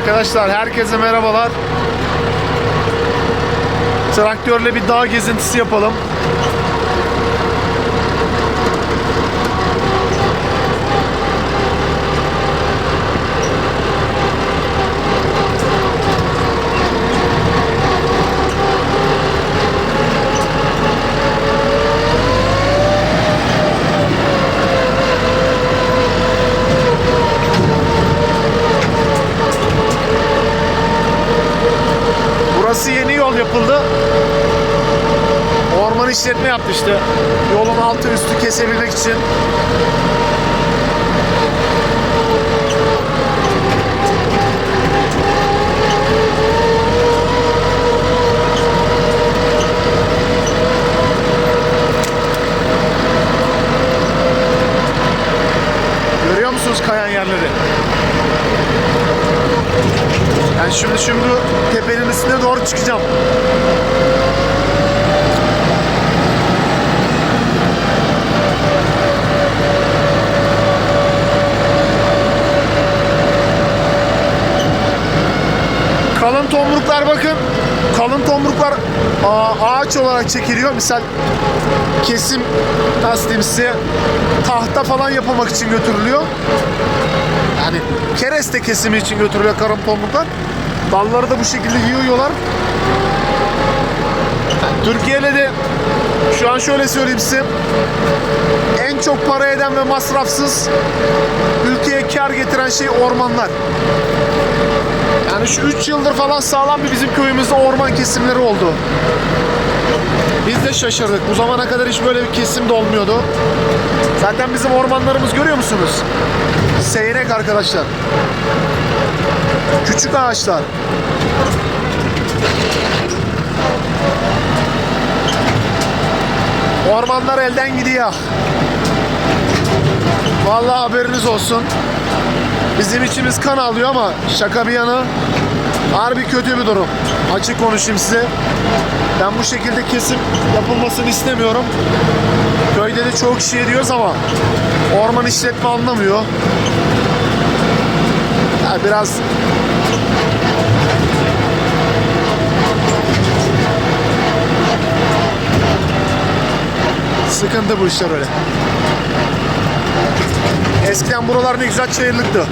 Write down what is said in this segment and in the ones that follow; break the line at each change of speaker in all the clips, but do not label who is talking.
Arkadaşlar herkese merhabalar. Traktörle bir dağ gezintisi yapalım. Burası yeni yol yapıldı. Orman işletme yaptı işte. Yolun altı üstü kesebilmek için. Görüyor musunuz kayan yerleri? Ben şimdi şimdi tepenin üstüne doğru çıkacağım. Kalın tomruklar bakın. Kalın tomruklar ağaç olarak çekiliyor. Misal kesim nasıl diyeyim size tahta falan yapılmak için götürülüyor. Yani kereste kesimi için götürülüyor karın tomruklar. Dalları da bu şekilde yığıyorlar. Türkiye'de de şu an şöyle söyleyeyim size en çok para eden ve masrafsız ülkeye kar getiren şey ormanlar. Yani şu 3 yıldır falan sağlam bir bizim köyümüzde orman kesimleri oldu. Biz de şaşırdık. Bu zamana kadar hiç böyle bir kesim de olmuyordu. Zaten bizim ormanlarımız görüyor musunuz? Seyrek arkadaşlar. Küçük ağaçlar. Ormanlar elden gidiyor. Vallahi haberiniz olsun. Bizim içimiz kan alıyor ama şaka bir yana harbi kötü bir durum. Açık konuşayım size. Ben bu şekilde kesim yapılmasını istemiyorum. Köyde de çoğu kişi diyoruz ama orman işletme anlamıyor. Ya biraz sıkıntı bu işler öyle. Eskiden buralar ne güzel çayırlıktı.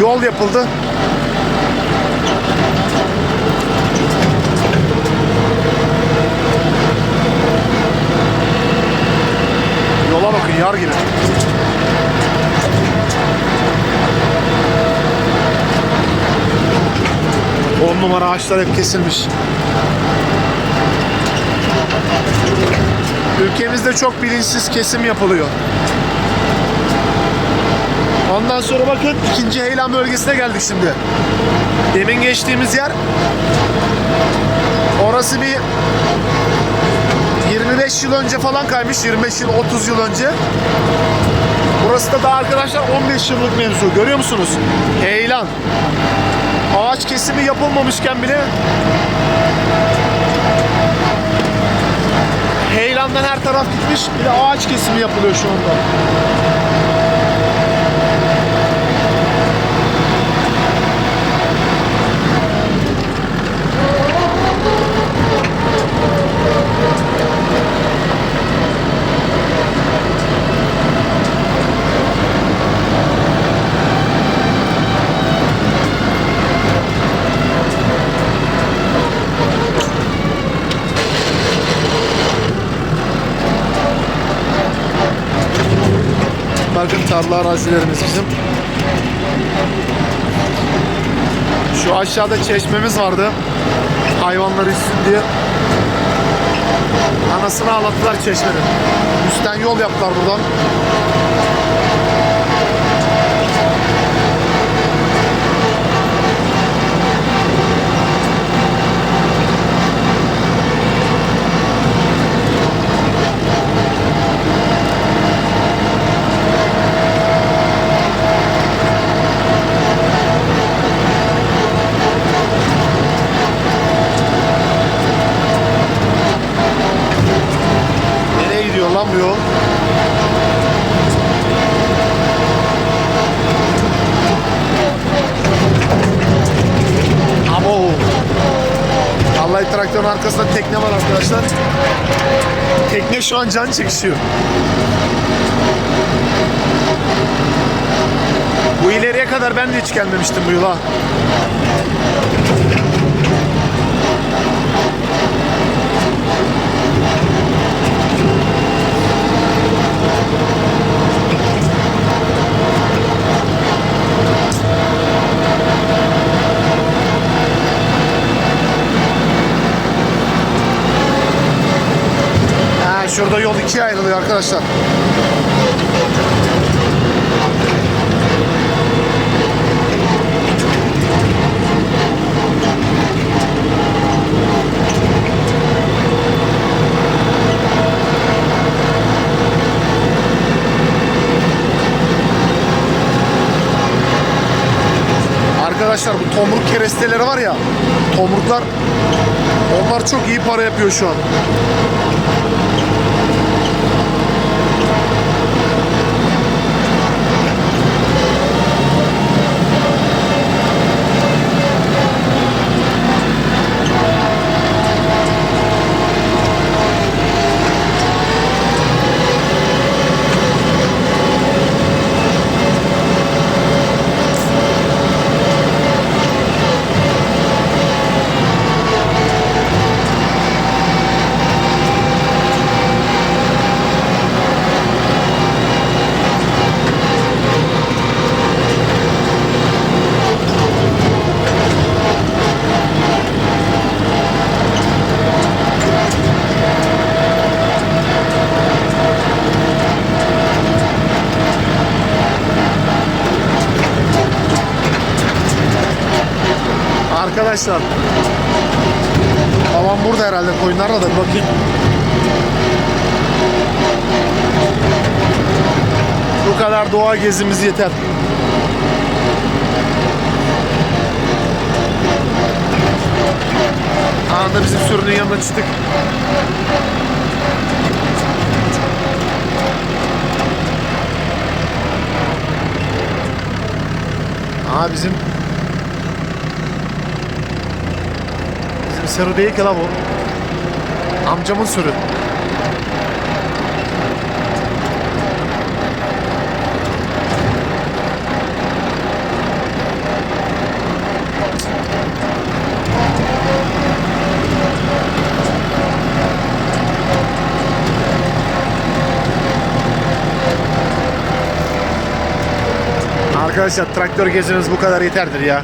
Yol yapıldı. Yola bakın yar gibi. On numara ağaçlar hep kesilmiş. Ülkemizde çok bilinçsiz kesim yapılıyor. Ondan sonra bakın ikinci heyelan bölgesine geldik şimdi. Demin geçtiğimiz yer orası bir 25 yıl önce falan kaymış. 25 yıl 30 yıl önce. Burası da daha arkadaşlar 15 yıllık mevzu. Görüyor musunuz? Heyelan. Ağaç kesimi yapılmamışken bile Heyelandan her taraf gitmiş. Bir de ağaç kesimi yapılıyor şu anda. Bakın tarla arazilerimiz bizim. Şu aşağıda çeşmemiz vardı. Hayvanlar içsin diye. Anasını ağlattılar çeşmenin. Üstten yol yaptılar buradan. Nereye gidiyor lan bu yol? Vallahi traktörün arkasında tekne var arkadaşlar. Tekne şu an can çekişiyor. Bu ileriye kadar ben de hiç gelmemiştim bu yıla. Şurada yol ikiye ayrılıyor arkadaşlar. Arkadaşlar bu tomruk keresteleri var ya tomruklar onlar çok iyi para yapıyor şu an. Arkadaşlar Babam burada herhalde koyunlarla da bakayım. Bu kadar doğa gezimiz yeter. Anında bizim sürünün yanına çıktık. Aa bizim Sürü değil ki la bu. Amcamın sürü. Arkadaşlar traktör gezimiz bu kadar yeterdir ya.